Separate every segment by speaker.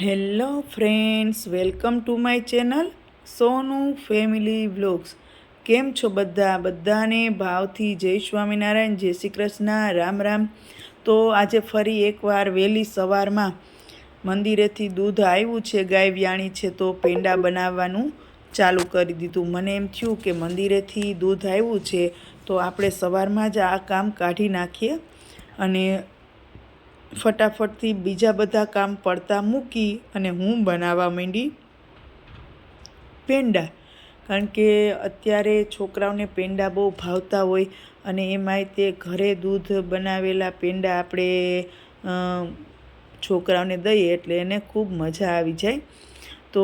Speaker 1: Hello friends welcome to my channel Sonu family vlogs કેમ છો બધા? બધાને ભાવથી જય સ્વામિનારાયણ, જય શ્રી કૃષ્ણ, રામ રામ. તો આજે ફરી એકવાર વહેલી સવારમાં મંદિરેથી દૂધ આવ્યું છે ગાય વ્યાણી છે, તો પેંડા બનાવવાનું ચાલુ કરી દીધું. મને એમ થયું કે મંદિરેથી દૂધ આવ્યું છે, તો આપણે સવારમાં જ આ કામ કાઢી નાખીએ અને ફટાફટથી બીજા બધા કામ પડતા મૂકી અને હું બનાવવા માંડી પેંડા. કારણ કે અત્યારે છોકરાઓને પેંડા બહુ ભાવતા હોય અને એમાંય તે ઘરે દૂધ બનાવેલા પેંડા આપણે છોકરાઓને દઈએ એટલે એને ખૂબ મજા આવી જાય. તો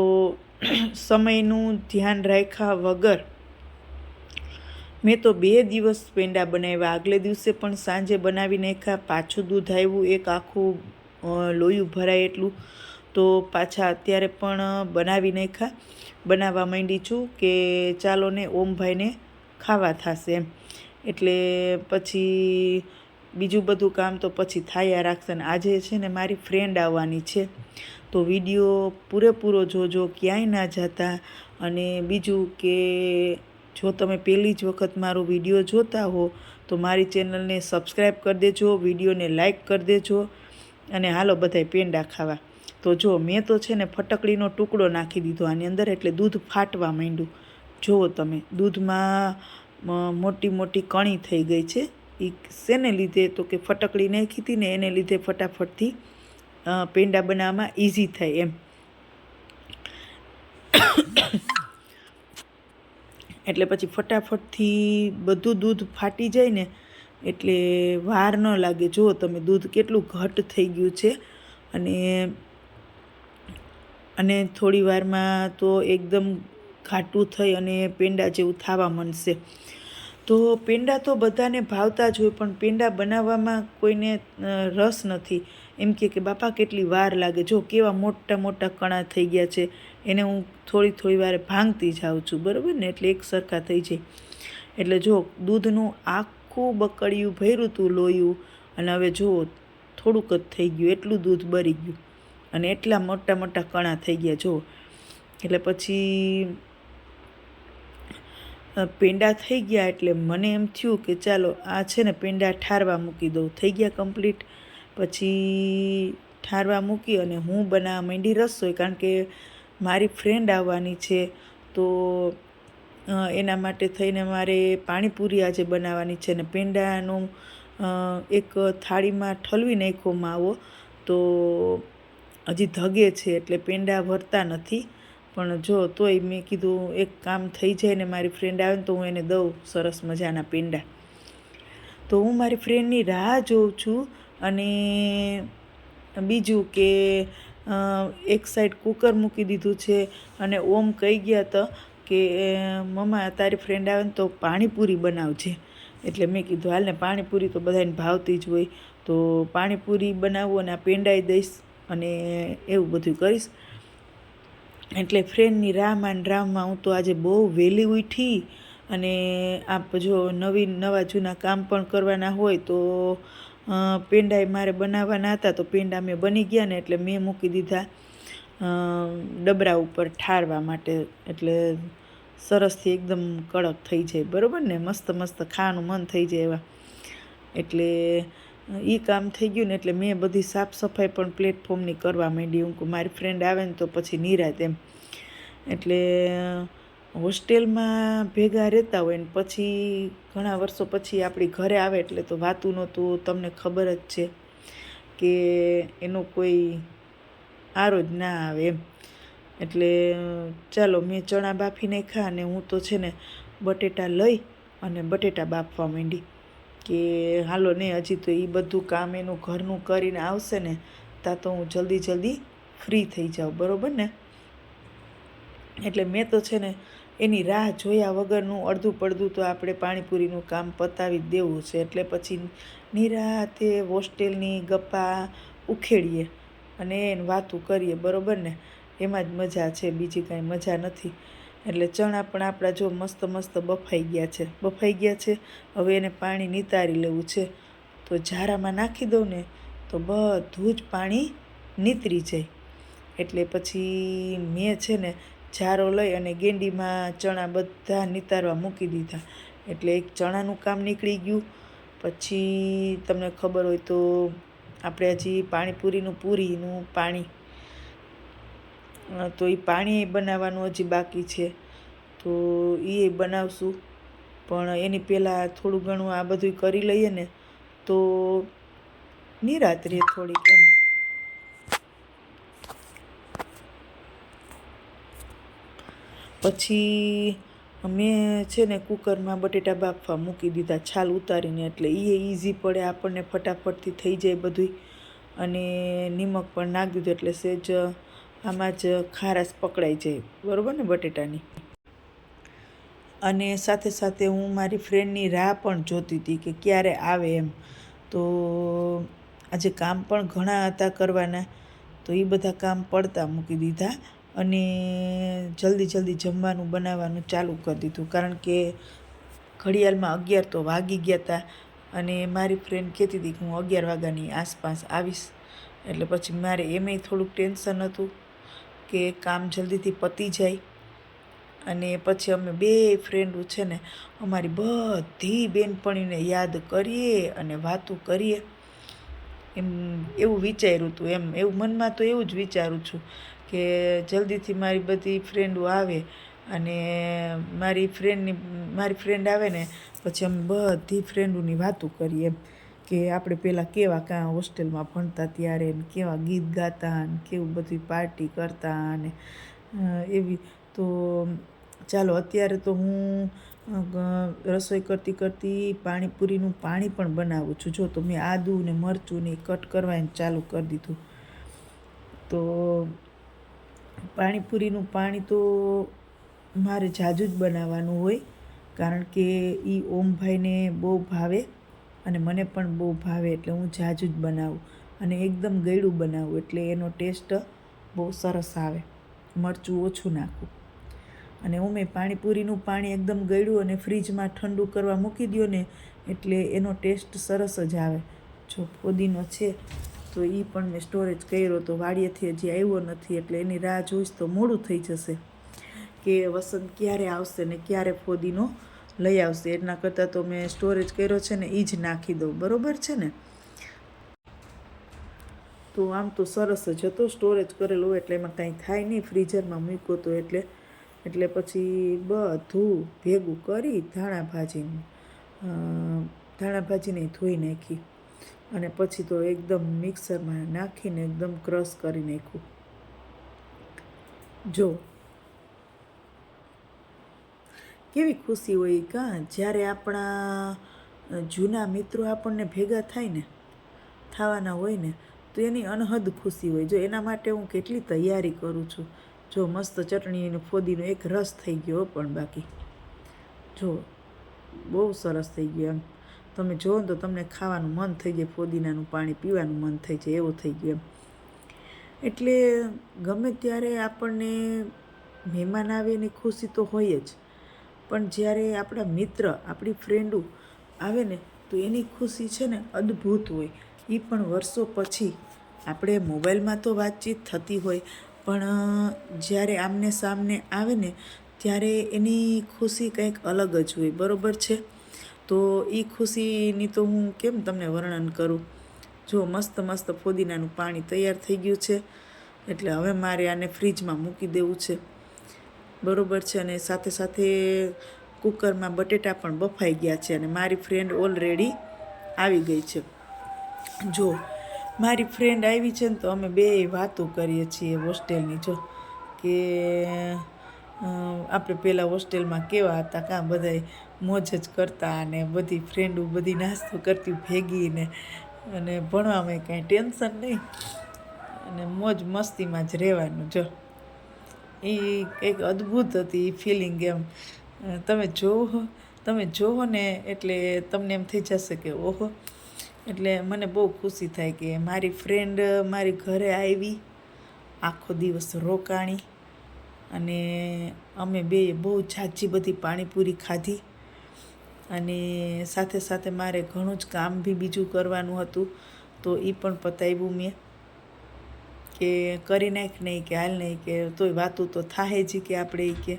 Speaker 1: સમયનું ધ્યાન રાખ્યા વગર મેં તો બે દિવસ પેંડા બનાવ્યા. આગલે દિવસે પણ સાંજે બનાવી નાખ્યા. પાછું દૂધ આવ્યું એક આખું લોયું ભરાય એટલું. તો પાછા અત્યારે પણ બનાવી નાખ્યા. બનાવવા માંડી છું કે ચાલો ને ઓમભાઈને ખાવા થશે એમ. એટલે પછી બીજું બધું કામ તો પછી થાયા રાખશે ને આજે છે ને મારી ફ્રેન્ડ આવવાની છે. તો વીડિયો પૂરેપૂરો જોજો, ક્યાંય ના જતા. અને બીજું કે જો તમે પહેલી જ વખત મારો વીડિયો જોતા હો, તો મારી ચેનલને સબસ્ક્રાઈબ કરી દેજો, વિડીયોને લાઈક કરી દેજો અને હાલો બધાય પેંડા ખાવા. તો જો મેં તો છે ને ફટકડીનો ટુકડો નાખી દીધો આની અંદર એટલે દૂધ ફાટવા માંડ્યું. જુઓ તમે, દૂધમાં મોટી મોટી કણી થઈ ગઈ છે. એ શેને લીધે તો કે ફટકડી નાખી હતી ને એને લીધે ફટાફટથી પેંડા બનાવવામાં ઇઝી થાય એમ. એટલે પછી ફટાફટથી બધું દૂધ ફાટી જાય ને એટલે વાર ન લાગે. જુઓ તમે, દૂધ કેટલું ઘટ થઈ ગયું છે. અને અને થોડી વારમાં તો એકદમ ઘાટું થઈ અને પેંડા જેવું થવા માંડશે. તો પેંડા તો બધાને ભાવતા જ હોય, પણ પેંડા બનાવવામાં કોઈને રસ નથી. એમ કહે કે, બાપા, કેટલી વાર લાગે. જો કેવા મોટા મોટા કણા થઈ ગયા છે, એને હું થોડી થોડી વારે ભાંગતી જાઉં છું. બરાબર ને? એટલે એક સરખા થઈ જાય. એટલે જો દૂધનું આખું બકડિયું ભર્યું હતું લોયું, અને હવે જુઓ થોડુંક જ થઈ ગયું, એટલું દૂધ બળી ગયું, અને એટલા મોટા મોટા કણા થઈ ગયા જુઓ એટલે પછી પેંડા થઈ ગયા, એટલે મને એમ થયું કે, ચાલો, આ છે ને, પેંડા ઠારવા મૂકી દઉં. થઈ ગયા કમ્પ્લીટ. પછી ઠારવા મૂકી અને હું બનાવવા માંડી રસોઈ, કારણ કે મારી ફ્રેન્ડ આવવાની છે, તો એના માટે થઈને મારે પાણીપુરી આજે બનાવવાની છે ને પેંડાનું એક થાળીમાં ઠલવી નાખ્યો માવો, તો હજી ધગે છે એટલે પેંડા ભરતા નથી, પણ જો તોય મેં કીધું એક કામ થઈ જાય ને મારી ફ્રેન્ડ આવે ને તો હું એને દઉં સરસ મજાના પેંડા. તો હું મારી ફ્રેન્ડની રાહ જોઉં છું અને બીજું કે એક સાઈડ કુકર મૂકી દીધું છે અને ઓમ કહી ગયા હતા કે મમ્મા તારી ફ્રેન્ડ આવે ને તો પાણીપુરી બનાવજે. એટલે મેં કીધું હાલને પાણીપુરી તો બધાને ભાવતી જ હોય, તો પાણીપુરી બનાવું અને આ પેંડાઈ દઈશ અને એવું બધું કરીશ. એટલે ફ્રેન્ડની રામાન રામમાં હું તો આજે બહુ વહેલી ઉઠી અને આપ જો નવીન નવા જૂના કામ પણ કરવાના હોય તો અ, પેંડાય મારે બનાવવાના હતા તો પેંડા મેં બની ગયા ને એટલે મેં મૂકી દીધા. ડબરા ઉપર ઠારવા માટે. એટલે સરસથી એકદમ કડક થઈ જાય. બરાબર ને? મસ્ત મસ્ત ખાવાનું મન થઈ જાય એવા. એટલે એ કામ થઈ ગયું ને એટલે મેં બધી સાફ સફાઈ પણ પ્લેટફોર્મની કરવા માંડી. હું મારી ફ્રેન્ડ આવે ને તો પછી નિરાત એમ. એટલે હોસ્ટેલમાં ભેગા રહેતા હોય ને પછી ઘણા વર્ષો પછી આપણી ઘરે આવે એટલે તો વાતું નહોતું, તમને ખબર જ છે કે એનો કોઈ આરો જ ના આવે એમ. એટલે ચાલો મેં ચણા બાફી નાખ્યા અને હું તો છે ને બટેટા લઈ અને બટેટા બાફવા માંડી. કે હાલો ને, હજી તો એ બધું કામ એનું ઘરનું કરીને આવશે ને ત્યાં તો હું જલ્દી જલ્દી ફ્રી થઈ જાઉં, બરાબર ને? એટલે મેં તો છે ને એની રાહ જોયા વગરનું અડધું પડધું તો આપણે પાણીપુરીનું કામ પતાવી દેવું છે. એટલે પછી નિરાતે હોસ્ટેલની ગપ્પા ઉખેડીએ અને એને વાતું કરીએ, બરાબર ને? એમાં જ મજા છે, બીજી કાંઈ મજા નથી. એટલે ચણા પણ આપણા જો મસ્ત મસ્ત બફાઈ ગયા છે. બફાઈ ગયા છે? હવે એને પાણી નિતારી લેવું છે. તો ઝારામાં નાખી દઉં ને તો બધું જ પાણી નીતરી જાય. એટલે પછી મેં છે ને જારો લઈ અને ગેંડીમાં ચણા બધા નિતારવા મૂકી દીધા. એટલે એક ચણાનું કામ નીકળી ગયું. પછી તમને ખબર હોય તો આપણે હજી પાણીપુરીનું પૂરીનું પાણી, તો એ પાણી બનાવવાનું હજી બાકી છે. તો એ બનાવશું. પણ એની પહેલાં થોડું ઘણું આ બધું કરી લઈએ ને તો નિરાત્રે થોડીક એમ. પછી મેં છે ને કુકરમાં બટેટા બાફવા મૂકી દીધા, છાલ ઉતારીને એટલે એ ઇઝી પડે આપણને ફટાફટથી થઈ જાય બધું અને નિમક પણ નાખી દીધું એટલે સેજ આમાં જ ખારાશ પકડાઈ જાય, બરાબર ને બટેટાની. અને સાથે સાથે હું મારી ફ્રેન્ડની રાહ પણ જોતી હતી કે ક્યારે આવે એમ. તો આજે કામ પણ ઘણા હતા કરવાના, તો એ બધા કામ પડતા મૂકી દીધા. અને જલ્દી જલ્દી જમવાનું બનાવવાનું ચાલુ કરી દીધું. કારણ કે ઘડિયાળમાં અગિયાર તો વાગી ગયા હતા અને મારી ફ્રેન્ડ કહેતી હતી કે હું અગિયાર વાગ્યાની આસપાસ આવીશ. એટલે પછી મારે એમેય થોડુંક ટેન્શન હતું કે કામ જલ્દીથી પતી જાય. અને પછી અમે બે ફ્રેન્ડો છે ને, અમારી બધી બેનપણીને યાદ કરીએ અને વાતો કરીએ. એમ એવું વિચાર્યું હતું એમ. એવું મનમાં તો એવું જ વિચારું છું કે જલ્દીથી મારી બધી ફ્રેન્ડો આવે અને મારી ફ્રેન્ડની મારી ફ્રેન્ડ આવે ને, પછી અમે બધી ફ્રેન્ડોની વાતો કરીએ એમ કે આપણે પહેલાં કેવા કાં હોસ્ટેલમાં ભણતા ત્યારે ને કેવા ગીત ગાતા ને કેવું બધી પાર્ટી કરતા અને એવી. તો ચાલો, અત્યારે તો હું રસોઈ કરતી કરતી પાણીપુરીનું પાણી પણ બનાવું છું. જો તો મેં આદું ને મરચું ને કટ કરવાનું ચાલુ કરી દીધું. તો પાણીપુરીનું પાણી તો મારે જાજુ જ બનાવવાનું હોય, કારણ કે એ ઓમભાઈને બહુ ભાવે અને મને પણ બહુ ભાવે એટલે હું જાજુ જ બનાવું અને એકદમ ગળ્યું બનાવું એટલે એનો ટેસ્ટ બહુ સરસ આવે. મરચું ઓછું નાખું. અને ઉમે પાણીપુરીનું પાણી એકદમ ગળ્યું અને ફ્રીજમાં ઠંડુ કરવા મૂકી દો ને એટલે એનો ટેસ્ટ સરસ જ આવે. જો ફોદીનો છે તો એ પણ મેં સ્ટોરેજ કર્યો તો વાડીએથી હજી આવ્યો નથી, એટલે એની રાહ જોઈશ તો મોડું થઈ જશે કે વસંત ક્યારે આવશે ને ક્યારે ફોદીનો લઈ આવશે. એના કરતાં તો મેં સ્ટોરેજ કર્યો છે ને એ જ નાખી દઉં. બરાબર છે ને? તો આમ તો સરસ જ હતો. સ્ટોરેજ કરેલો એટલે એમાં કાંઈ થાય નહીં. ફ્રીઝરમાં મૂક્યો તો એટલે એટલે પછી બધું ભેગું કરી ધાણા ભાજીને ધાણા ભાજીને ધોઈ નાખી. અને પછી તો એકદમ મિક્સરમાં નાખીને એકદમ ક્રશ કરી નાખ્યું. જો. કેવી ખુશી હોય કાં? જ્યારે આપણા જૂના મિત્રો આપણને ભેગા થાય ને, થવાના હોય ને, તો એની અનહદ ખુશી હોય. જો એના માટે હું કેટલી તૈયારી કરું છું. જો મસ્ત ચટણી અને ફોદીનો એક રસ થઈ ગયો પણ બાકી. જો, બહુ સરસ થઈ ગયો એમ. તમે જુઓ તો તમને ખાવાનું મન થઈ જાય, ફોદીનાનું પાણી પીવાનું મન થઈ જાય, એવું થઈ ગયું એમ. એટલે ગમે ત્યારે આપણને મહેમાન આવે એની ખુશી તો હોય જ. પણ જ્યારે આપણા મિત્ર, આપણી ફ્રેન્ડો આવે ને તો એની ખુશી છે ને અદ્ભુત હોય. એ પણ વર્ષો પછી આપણે મોબાઈલમાં તો વાતચીત થતી હોય, પણ જ્યારે આમને સામને આવે ને ત્યારે એની ખુશી કંઈક અલગ જ હોય. બરાબર છે? તો એ ખુશીની તો હું કેમ તમને વર્ણન કરું? જો મસ્ત મસ્ત ફોદીનાનું પાણી તૈયાર થઈ ગયું છે, એટલે હવે મારે આને ફ્રીજમાં મૂકી દેવું છે. બરાબર છે, અને સાથે સાથે કુકરમાં બટેટા પણ બફાઈ ગયા છે, અને મારી ફ્રેન્ડ ઓલરેડી આવી ગઈ છે. જો, મારી ફ્રેન્ડ આવી છે ને તો અમે બે વાતો કરીએ છીએ હોસ્ટેલની, જો કે આપણે પહેલાં હોસ્ટેલમાં કેવા હતા કાં બધાય મોજ જ કરતા અને બધી ફ્રેન્ડો બધી નાસ્તો કરતી ભેગી ને, અને ભણવામાં કાંઈ ટેન્શન નહીં. અને મોજ મસ્તીમાં જ રહેવાનું જો. એ એક અદ્ભુત હતી એ ફિલિંગ એમ. તમે જોવો તમે જોવો ને એટલે તમને એમ થઈ જશે કે ઓહો. એટલે મને બહુ ખુશી થાય કે મારી ફ્રેન્ડ મારી ઘરે આવી, આખો દિવસ રોકાણી. અને અમે બે બહુ જાજી બધી પાણીપુરી ખાધી. અને સાથે સાથે મારે ઘણું જ કામ બી બીજું કરવાનું હતું. તો એ પણ પતાવ્યું મેં કે કરી નાખ નહીં કે હાલ નહીં કે તોય વાતું તો થાય જ કે આપણે એ કે.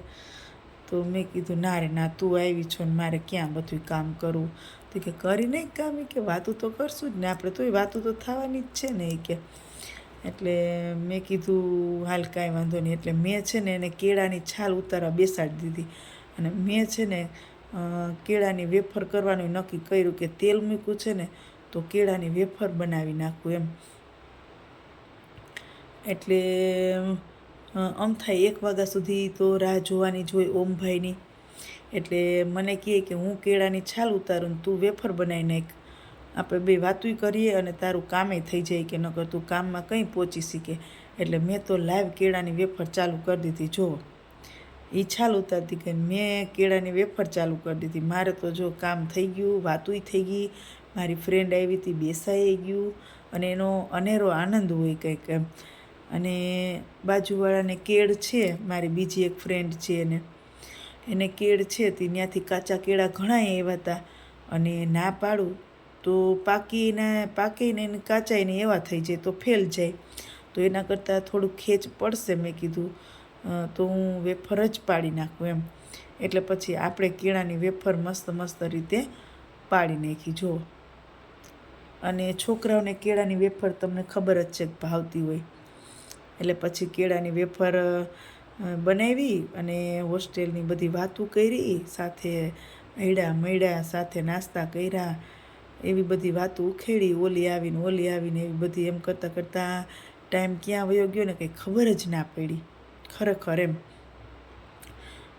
Speaker 1: તો મેં કીધું, ના રે, ના, તું આવી છો ને મારે ક્યાં બધું કામ કરવું? તો કે, કરી નહીં કામ. કે, વાતું તો કરશું જ ને, આપણે તોય વાતું તો થવાની જ છે ને એ કે. એટલે મેં કીધું, હાલ કાંઈ વાંધો નહીં. એટલે મેં છે ને એને કેળાની છાલ ઉતારવા બેસાડી દીધી. અને મેં છે ને કેળાની વેફર કરવાનું નક્કી કર્યું કે તેલ મૂક્યું છે ને, તો કેળાની વેફર બનાવી નાખું એમ. એટલે આમ થાય એક વાગ્યા સુધી તો રાહ જોવાની જ હોય ઓમભાઈની. એટલે મને કહે કે, હું કેળાની છાલ ઉતારું તું વેફર બનાવી નાખ. આપણે બે વાતુંય કરીએ અને તારું કામે થઈ જાય કે નકર તું કામમાં કંઈ પહોંચી શીખે. એટલે મેં તો લાઈવ કેળાની વેફર ચાલુ કરી દીધી જો એ છાલ ઉતારતી કે મેં કેળાની વેફર ચાલુ કરી દીધી. મારે તો જો કામ થઈ ગયું, વાતુંય થઈ ગઈ. મારી ફ્રેન્ડ આવી હતી, બેસાઈ ગયું અને એનો અનેરો આનંદ હોય કંઈક એમ. અને બાજુવાળાને કેળ છે, મારી બીજી એક ફ્રેન્ડ છે એને. એને કેળ છે, તે ત્યાંથી કાચા કેળા ઘણા આવ્યા હતા. અને ના પાડું તો પાકીને પાકીને એને કાચાઈને એવા થઈ જાય તો ફેલ જાય. તો એના કરતાં થોડુંક ખેંચ પડશે મેં કીધું. તો હું વેફર જ પાડી નાખું એમ. એટલે પછી આપણે કેળાની વેફર મસ્ત મસ્ત રીતે પાડી નાખી, જો. અને છોકરાઓને કેળાની વેફર તમને ખબર જ છે ભાવતી હોય. એટલે પછી કેળાની વેફર બનાવી અને હોસ્ટેલની બધી વાતો કરી, સાથે હૈડા મૈડા સાથે નાસ્તા કર્યા. એવી બધી વાતો ઉખેડી, ઓલી આવીને ઓલી આવીને એવી બધી એમ કરતાં કરતાં ટાઈમ ક્યાં વયો ગયો ને કંઈ ખબર જ ના પડી. ખરેખર એમ.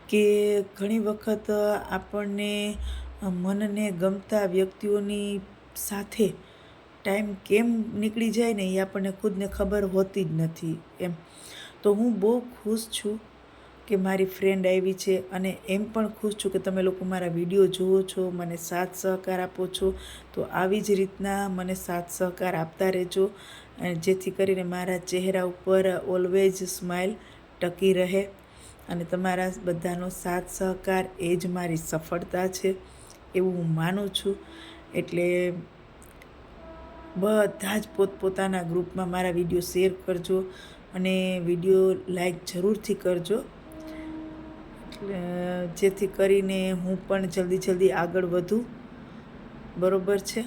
Speaker 1: કે ઘણી વખત આપણને મનને ગમતા વ્યક્તિઓની સાથે ટાઈમ કેમ નીકળી જાય ને એ આપણને ખુદને ખબર હોતી જ નથી એમ. તો હું બહુ ખુશ છું કે મારી ફ્રેન્ડ આવી છે અને એમ પણ ખુશ છું કે તમે લોકો મારા વીડિયો જુઓ છો, મને સાથ સહકાર આપો છો. તો આવી જ રીતના મને સાથ સહકાર આપતા રહેજો જેથી કરીને મારા ચહેરા ઉપર ઓલવેઝ સ્માઇલ ટકી રહે અને તમારા બધાનો સાથ સહકાર એ જ મારી સફળતા છે એવું હું માનું છું. એટલે બધા જ પોતપોતાના ગ્રુપમાં મારા વીડિયો શેર કરજો અને વીડિયો લાઈક જરૂરથી કરજો. જેથી કરીને હું પણ જલ્દી જલ્દી આગળ વધું. બરોબર છે?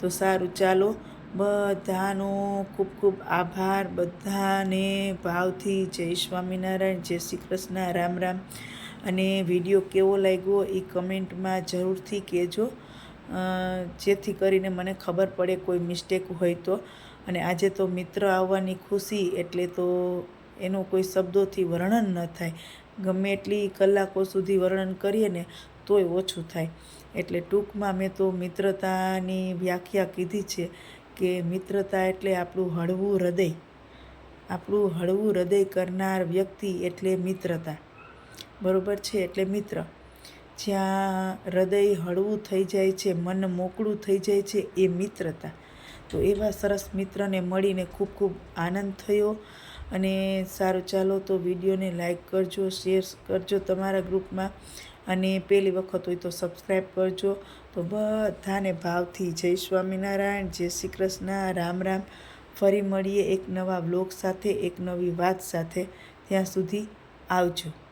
Speaker 1: તો સારું, ચાલો. બધાનો ખૂબ ખૂબ આભાર. બધાને ભાવથી જય સ્વામિનારાયણ, જય શ્રી કૃષ્ણ, રામ રામ. અને વીડિયો કેવો લાગ્યો એ કમેન્ટમાં જરૂરથી કહેજો. જેથી કરીને મને ખબર પડે કોઈ મિસ્ટેક હોય તો. અને આજે તો મિત્ર આવવાની ખુશી એટલે તો એનું કોઈ શબ્દોથી વર્ણન ન થાય. ગમે એટલી કલાકો સુધી વર્ણન કરીએ ને તોય ઓછું થાય. એટલે ટૂંકમાં મેં તો મિત્રતાની વ્યાખ્યા કીધી છે કે મિત્રતા એટલે આપણું હળવું હૃદય. આપણું હળવું હૃદય કરનાર વ્યક્તિ એટલે મિત્રતા. બરોબર છે? એટલે મિત્ર. જ્યાં હૃદય હળવું થઈ જાય છે, મન મોકળું થઈ જાય છે, એ મિત્રતા. તો એવા સરસ મિત્રને મળીને ખૂબ ખૂબ આનંદ થયો. અને સારું ચાલો તો વિડીયોને લાઈક કરજો, શેર કરજો તમારા ગ્રુપમાં. અને પહેલી વખત હોય તો સબસ્ક્રાઈબ કરજો. તો બધાને ભાવથી જય સ્વામિનારાયણ, જય શ્રી કૃષ્ણ, રામ રામ. ફરી મળીએ એક નવા બ્લોગ સાથે, એક નવી વાત સાથે. ત્યાં સુધી આવજો.